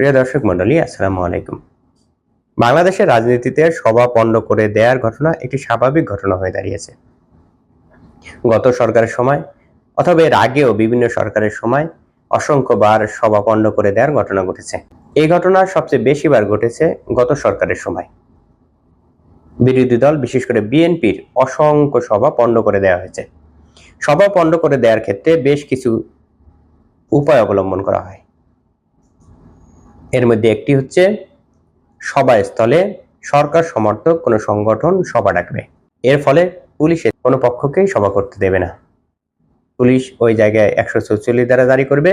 প্রিয় দর্শক মন্ডলী, আসসালামু আলাইকুম। বাংলাদেশের রাজনীতিতে সভা পণ্ড করে দেয়ার ঘটনা একটি স্বাভাবিক ঘটনা হয়ে দাঁড়িয়েছে। গত সরকারের সময় অথবা এর আগেও বিভিন্ন সরকারের সময় অসংখ্যবার সভা পণ্ড করে দেওয়ার ঘটনা ঘটেছে। এই ঘটনা সবচেয়ে বেশিবার ঘটেছে গত সরকারের সময়। বিরোধী দল, বিশেষ করে বিএনপির, অসংখ্য সভা পণ্ড করে দেওয়া হয়েছে। সভা পণ্ড করে দেওয়ার ক্ষেত্রে বেশ কিছু উপায় অবলম্বন করা হয়। এর মধ্যে একটি হচ্ছে সভাস্থলে সরকার সমর্থক কোনো সংগঠন সভা ডাকবে। এর ফলে পুলিশের কোনো পক্ষকেই সভা করতে দেবে না। পুলিশ ওই জায়গায় একশো চৌচল্লিশ দ্বারা জারি করবে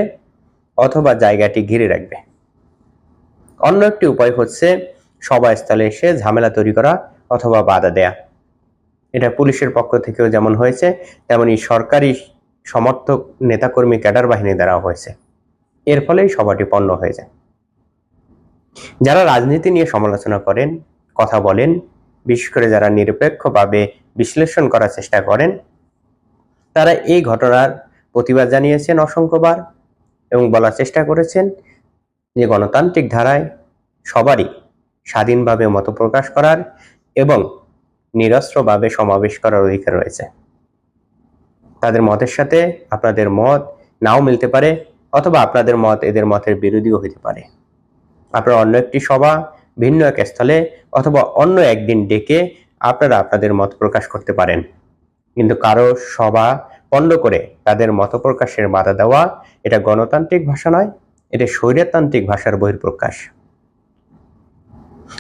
অথবা জায়গাটি ঘিরে রাখবে। অন্য একটি উপায় হচ্ছে সভাস্থলে এসে ঝামেলা তৈরি করা অথবা বাধা দেয়া। এটা পুলিশের পক্ষ থেকেও যেমন হয়েছে, তেমনি সরকারি সমর্থক নেতাকর্মী ক্যাডার বাহিনী দ্বারা হয়েছে। এর ফলেই সভাটি পণ্য হয়ে যায়। যারা রাজনীতি নিয়ে সমালোচনা করেন, কথা বলেন, বিশেষ করে যারা নিরপেক্ষভাবে বিশ্লেষণ করার চেষ্টা করেন, তারা এই ঘটনার প্রতিবাদ জানিয়েছেন অসংখ্যবার এবং বলার চেষ্টা করেছেন যে গণতান্ত্রিক ধারায় সবারই স্বাধীনভাবে মত প্রকাশ করার এবং নিরস্ত্রভাবে সমাবেশ করার অধিকার রয়েছে। তাদের মতের সাথে আপনাদের মত নাও মিলতে পারে অথবা আপনাদের মত এদের মতের বিরোধীও হতে পারে। আপনারা অন্য একটি সভা, ভিন্ন এক স্থলে অথবা অন্য একদিন ডেকে আপনারা আপনাদের মত প্রকাশ করতে পারেন। কিন্তু কারও সভা পণ্ড করে তাদের মত প্রকাশের বাধা দেওয়া, এটা গণতান্ত্রিক ভাষা নয়, এটা স্বৈরতান্ত্রিক ভাষার বহির্প্রকাশ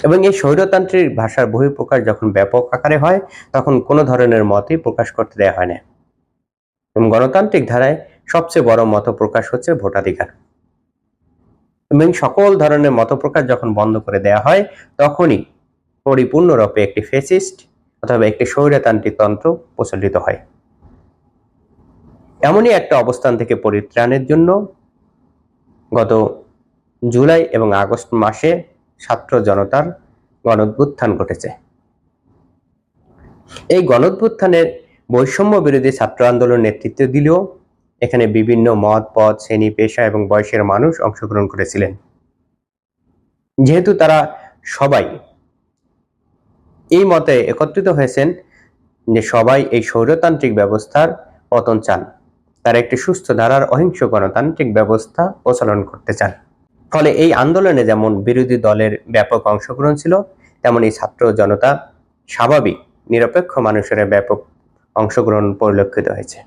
এবং এই স্বৈরতান্ত্রিক ভাষার বহিঃপ্রকাশ যখন ব্যাপক আকারে হয়, তখন কোনো ধরনের মতই প্রকাশ করতে দেওয়া হয় না। এবং গণতান্ত্রিক ধারায় সবচেয়ে বড় মত প্রকাশ হচ্ছে ভোটাধিকার। এবং সকল ধরনের মতপ্রকাশ যখন বন্ধ করে দেওয়া হয়, তখনই পরিপূর্ণরূপে একটি ফেসিস্ট অথবা একটি স্বৈরতান্ত্রিক তন্ত্র প্রচলিত হয়। এমনই একটা অবস্থান থেকে পরিত্রাণের জন্য গত জুলাই এবং আগস্ট মাসে ছাত্র জনতার গণোদ্ভুত্থান ঘটেছে। এই গণোদ্ভুত্থানের বৈষম্য বিরোধী ছাত্র আন্দোলন নেতৃত্ব দিলেও এখানে বিভিন্ন মত পথ শ্রেণি, পেশা এবং বয়সের মানুষ অংশগ্রহণ করেছিলেন। যেহেতু তারা সবাই এই মতে একত্রিত হয়েছেন যে সবাই এই স্বৈরতান্ত্রিক ব্যবস্থার পতন চান, তারা একটি সুস্থ ধারার অহিংস গণতান্ত্রিক ব্যবস্থা প্রচলন করতে চান। ফলে এই আন্দোলনে যেমন বিরোধী দলের ব্যাপক অংশগ্রহণ ছিল, তেমন এই ছাত্র জনতা স্বাভাবিক, নিরপেক্ষ মানুষের ব্যাপক অংশগ্রহণ পরিলক্ষিত হয়েছে।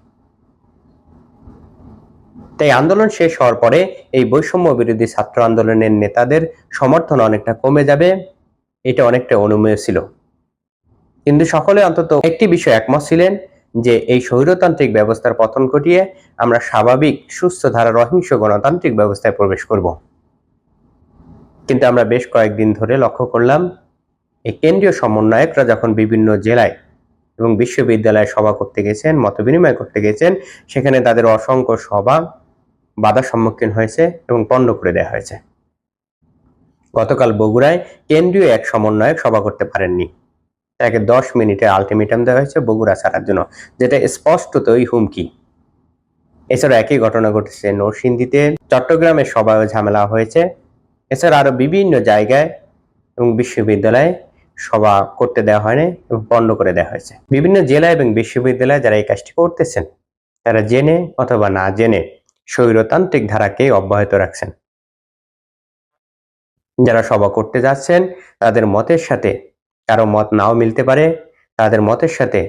তাই আন্দোলন শেষ হওয়ার পরে এই বৈষম্য বিরোধী ছাত্র আন্দোলনের নেতাদের সমর্থন অনেকটা কমে যাবে, এটা অনেকটা অনুমেয় ছিল। কিন্তু সকলে অন্তত একটি বিষয় একমত ছিলেন যে এই স্বৈরতান্ত্রিক ব্যবস্থার পতন ঘটিয়ে আমরা স্বাভাবিক, সুস্থ ধারার অহিংস গণতান্ত্রিক ব্যবস্থায় প্রবেশ করব। কিন্তু আমরা বেশ কয়েকদিন ধরে লক্ষ্য করলাম, এই কেন্দ্রীয় সমন্বয়করা যখন বিভিন্ন জেলায় এবং বিশ্ববিদ্যালয়ে সভা করতে গেছেন মত বিনিময় করতে গেছেন, সেখানে তাদের অসংখ্য সভা বাধার সম্মুখীন হয়েছে এবং পণ্ড করে দেওয়া হয়েছে। গতকাল বগুড়ায় কেন্দ্রীয় এক সমন্বয়ক সভা করতে পারেননি। তাকে দশ মিনিটের আলটিমেটাম দেওয়া হয়েছে বগুড়া ছাড়ার জন্য, যেটা স্পষ্টতই হুমকি। এছাড়া একই ঘটনা ঘটেছে নরসিংদীতে। চট্টগ্রামের সভায় ঝামেলা হয়েছে। এছাড়া আরও বিভিন্ন জায়গায় এবং বিশ্ববিদ্যালয়ে সভা করতে দেওয়া হয়নি এবং বন্ধ করে দেওয়া হয়েছে। বিভিন্ন জেলা এবং বিশ্ববিদ্যালয়ে যারা এই কাজটি করতেছেন, তারা জেনে অথবা না জেনে স্বৈরতান্ত্রিক ধারাকে অব্যাহত রাখছেন। যারা সভা করতে যাচ্ছেন, তাদের মতের সাথে কারও মত নাও মিলতে পারে, তাদের মতের সাথে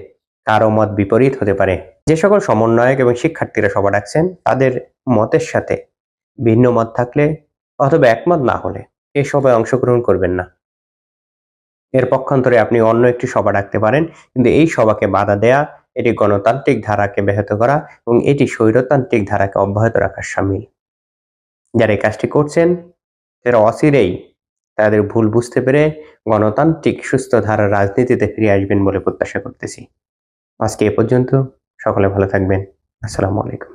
কারও মত বিপরীত হতে পারে। যে সকল সমন্বয়ক এবং শিক্ষার্থীরা সভা ডাকছেন, তাদের মতের সাথে ভিন্ন মত থাকলে অথবা একমত না হলে এই সভায় অংশগ্রহণ করবেন না। এর পক্ষান্তরে আপনি অন্য একটি সভা ডাকতে পারেন, কিন্তু এই সভাকে বাধা দেয়া এটি গণতান্ত্রিক ধারাকে ব্যাহত করা এবং এটি স্বৈরতান্ত্রিক ধারাকে অব্যাহত রাখার সামিল। যারা এই কাজটি করছেন তারা অচিরেই তাদের ভুল বুঝতে পেরে গণতান্ত্রিক সুস্থ ধারার রাজনীতিতে ফিরে আসবেন বলে প্রত্যাশা করতেছি। আজকে এ পর্যন্ত। সকলে ভালো থাকবেন। আসসালামু আলাইকুম।